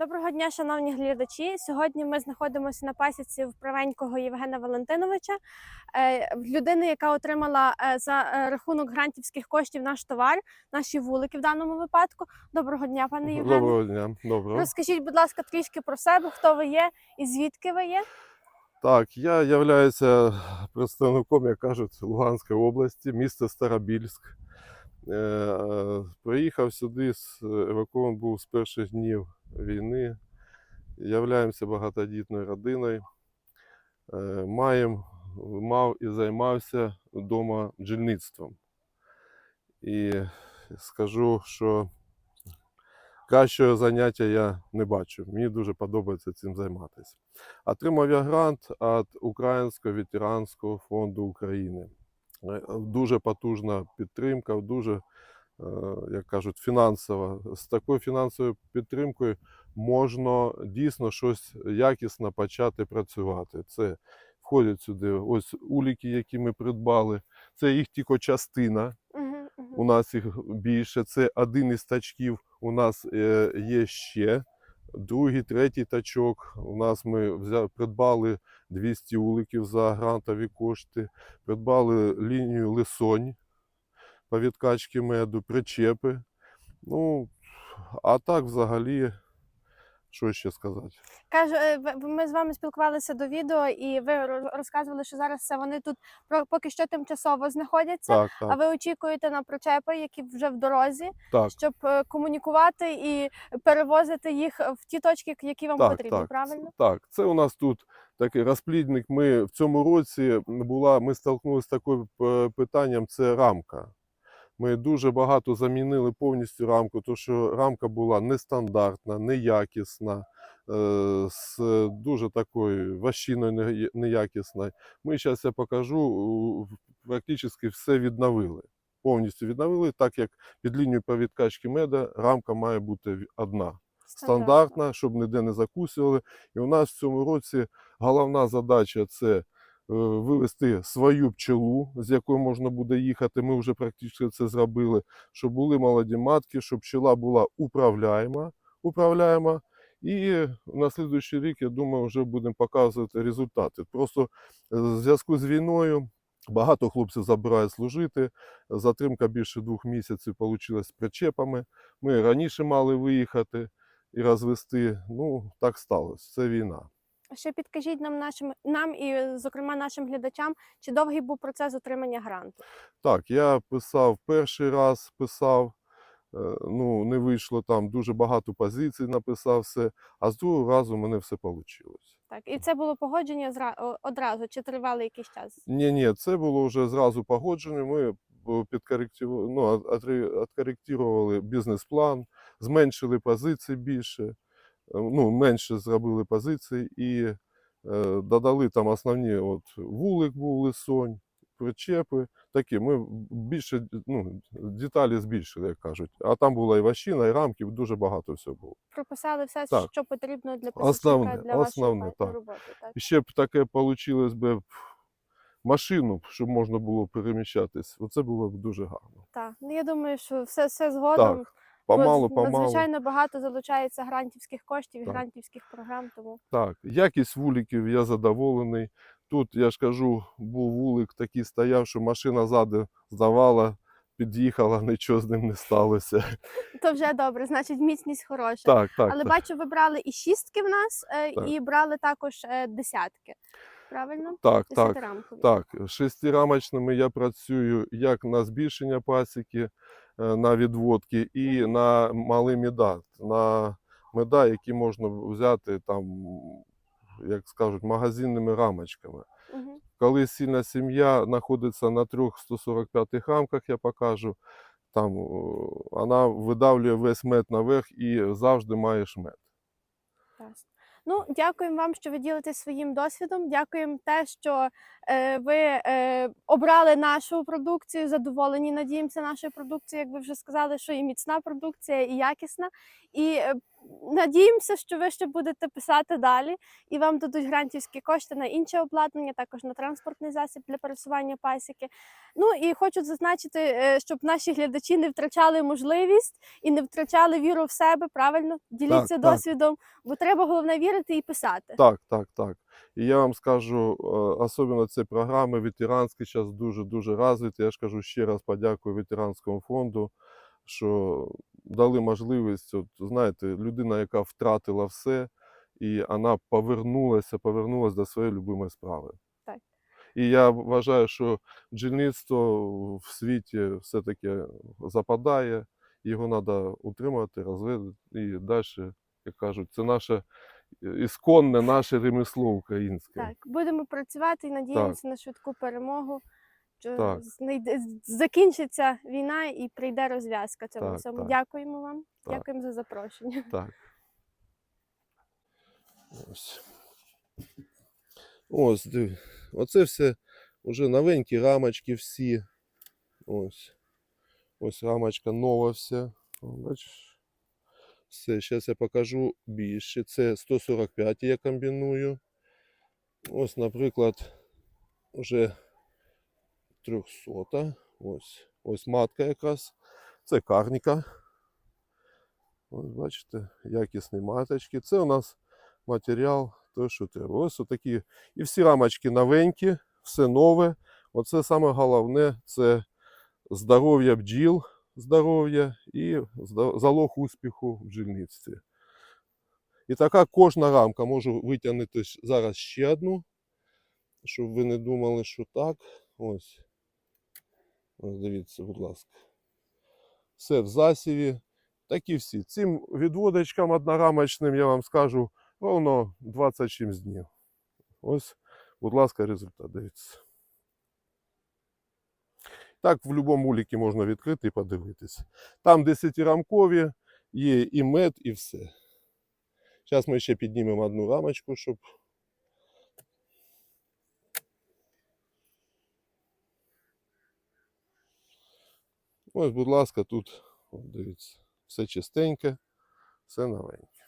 Доброго дня, шановні глядачі. Сьогодні ми знаходимося на пасіці в правенького Євгена Валентиновича, е, людини, яка отримала е, за е, рахунок грантівських коштів наш товар, наші вулики в даному випадку. Доброго дня, пане Євгене. Доброго дня. Доброго. Розкажіть, будь ласка, трішки про себе, хто ви є і звідки ви є. Так, я являюся представником, як кажуть, Луганської області, місто Старобільськ. Приїхав сюди, з- евакуован був з перших днів війни. Являємося багатодітною родиною. Е, Маємо, мав і займався вдома бджільництвом. І скажу, що кращого заняття я не бачу. Мені дуже подобається цим займатися. Отримав я грант від Українського ветеранського фонду України. Е, Дуже потужна підтримка, дуже, як кажуть, фінансова. З такою фінансовою підтримкою можна дійсно щось якісно почати працювати. Це входять сюди ось уліки, які ми придбали. Це їх тільки частина. У нас їх більше. Це один із тачків. У нас е, є ще другий, третій тачок. У нас ми взяли, придбали 200 уликів за грантові кошти, придбали лінію лисонь по відкачці меду, причепи. Ну, а так взагалі, що ще сказати? Кажу, е, ми з вами спілкувалися до відео, і ви розказували, що зараз це вони тут поки що тимчасово знаходяться. Так, А ви очікуєте на причепи, які вже в дорозі, так. щоб е, комунікувати і перевозити їх в ті точки, які вам Так, потрібні, так, правильно? Так, це у нас тут такий розплідник. Ми в цьому році була, ми столкнулися з таким питанням: це рамка. Ми дуже багато замінили повністю рамку, тому що рамка була нестандартна, неякісна, е, з дуже такою ващиною не- неякісною. Ми зараз я покажу, практично все відновили. Повністю відновили, так як під лінією по відкачці меда рамка має бути одна стандартна, щоб ніде не закусували. І у нас в цьому році головна задача це вивести свою пчелу, з якою можна буде їхати. Ми вже практично це зробили, щоб були молоді матки, щоб пчела була управляєма, управляєма. І на слідуючий рік, я думаю, вже будемо показувати результати. Просто е, в зв'язку з війною багато хлопців забирають служити. Затримка більше двох місяців вийшла з причепами. Ми раніше мали виїхати і розвести. Ну, так сталося. Це війна. Ще підкажіть нам нашим нам і, зокрема, нашим глядачам, чи довгий був процес отримання гранту? Так, я писав перший раз, писав, е, ну, не вийшло там дуже багато позицій, написав все, а з другого разу мене все вийшло. Так, і це було погодження одразу, чи тривало якийсь час? Ні, ні, це було вже зразу погоджено. Ми б- підкоректив- ну, откоректували бізнес-план, зменшили позиції більше, е, ну, менше зробили позицій і е, додали там основні от, вулик був лисонь, причепи. Такі. Ми більше ну, деталі збільшили, як кажуть. А там була і ващина, і рамки, дуже багато всього було. Прописали все, Так. що потрібно для Основне, для основне, вашої так. роботи. Так. І ще б таке вийшло б машину, щоб можна було переміщатись. Оце було б дуже гарно. так. Ну, я думаю, що все, все згодом. Так, помалу, помалу. Надзвичайно багато залучається грантівських коштів і Так. грантівських програм, тому Так, якість вуликів я задоволений. Тут, я ж кажу, був вулик такий стояв, що машина ззаду здавала, під'їхала, нічого з ним не сталося. то вже добре, значить міцність хороша. Так, так. Але так. бачу, ви брали і шістки в нас, е, Так. і брали також е, десятки. Правильно? Так, так, так. Шестирамочними я працюю як на збільшення пасіки, на відводки і на малий меда. На меда, які можна взяти там, як скажуть, магазинними рамочками. Коли сильна сім'я знаходиться на трьох 145 рамках, я покажу, там вона видавлює весь мед наверх і завжди маєш мед. Ясно. Ну, дякуємо вам, що ви ділитесь своїм досвідом. Дякуємо те, що е, ви е, обрали нашу продукцію, задоволені. Надіємося, нашою продукцією, як ви вже сказали, що і міцна продукція, і якісна. І е, надіємося, що ви ще будете писати далі і вам дадуть грантівські кошти на інше обладнання, також на транспортний засіб для пересування пасіки. Ну і хочу зазначити, е, щоб наші глядачі не втрачали можливість і не втрачали віру в себе. Правильно діліться так. досвідом, бо треба головне вірити і писати. Так, так, так. І я вам скажу, е, особливо ці програми ветеранські зараз дуже-дуже розвиті. Я ж кажу ще раз подякую ветеранському фонду, що дали можливість, от, знаєте, людина, яка втратила все, і вона повернулася, повернулася до своєї любимої справи. Так. І я вважаю, що бджільництво в світі все-таки западає, його треба утримувати, розвивати і далі, як кажуть, це наше ісконне наше ремесло українське. Так, будемо працювати і надіємося на швидку перемогу. Що Так. знайде- закінчиться війна і прийде розв'язка цьому Так, всьому. так. Дякуємо вам. Так. Дякуємо за запрошення. Так. Ось. Ось, диви. Оце все вже новенькі рамочки всі. Ось. Ось рамочка нова вся. Бачиш? Все, зараз я покажу більше. Це 145 я комбіную. Ось, наприклад, вже 300. Ось. Ось матка якраз. Це карніка. Ось бачите, якісні маточки. Це у нас матеріал, той, що треба. Ось такі. І всі рамочки новенькі, все нове. Оце саме головне це здоров'я бджіл, здоров'я і залог успіху в бджільництві. І така кожна рамка. Можу витягнути зараз ще одну, щоб ви не думали, що так. Ось. Дивіться, будь ласка. Все в засіві. Такі всі. Цим відводочкам однорамочним я вам скажу ровно 20 чимсь днів. Ось, будь ласка, результат дивіться. Так, в будь-якому улікі можна відкрити і подивитися. Там 10-рамкові, є і мед, і все. Зараз ми ще піднімемо одну рамочку, щоб. Ось, будь ласка, тут, дивіться, все чистеньке, все новеньке.